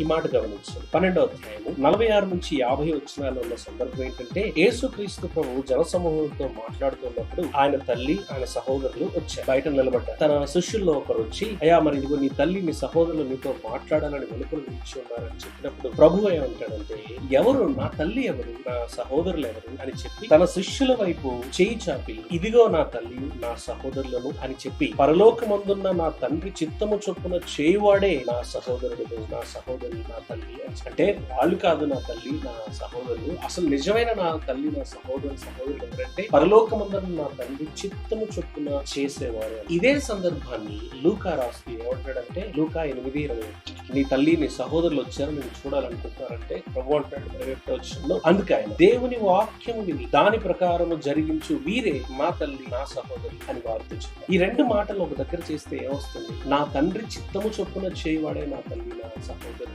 ఈ మాట గమనించండి. పన్నెండవ అధ్యాయము నలభై ఆరు నుంచి యాభై వచ్చినాలు ఉన్న సందర్భం ఏంటంటే యేసుక్రీస్తు ప్రభు జనసమూహంతో మాట్లాడుతున్నప్పుడు ఆయన తల్లి ఆయన సహోదరులు వచ్చారు. బయట నిలబడ్డారు. తన శిష్యుల్లో ఒకరు వచ్చి అయ్యా మరి ఇదిగో నీ తల్లి నీ సహోదరులు నీతో మాట్లాడాలని వెలుపల నిలిచి ఉన్నారని చెప్పినప్పుడు ప్రభు ఏమంటాడంటే ఎవరు? నా తల్లి ఎవరు? నా సహోదరులు ఎవరు? అని చెప్పి తన శిష్యుల వైపు చేయి చాపి ఇదిగో నా తల్లి నా సహోదరులను అని చెప్పి పరలోకమందున్న నా తండ్రి చిత్తము చొప్పున చేయువాడే నా సహోదరుడు నా సహోదరు సహోదరి నా తల్లి అంటే వాళ్ళు కాదు నా తల్లి నా సహోదరులు అసలు నిజమైన నా తల్లి నా సహోదరు సహోదరులు ఎవరంటే పరలోకమందరం నా తండ్రి చిత్తము చొప్పున చేసేవారు. ఇదే సందర్భాన్ని లూకా రాస్తూ ఏమంటాడంటే లూకా ఎనిమిది ఇరవై ఒకటి. నీ తల్లి నీ సహోదరులు వచ్చారు నేను చూడాలనుకుంటున్నారంటే ప్రభు అంటాడు అందుకే ఆయన దేవుని వాక్యము విని దాని ప్రకారము జరిగించు వీరే మా తల్లి నా సహోదరు అని వారితో చెప్పారు ఈ రెండు మాటలు ఒక దగ్గర చేస్తే ఏమొస్తుంది? నా తండ్రి చిత్తము చొప్పున చేయవాడే నా తల్లి నా సహోదరు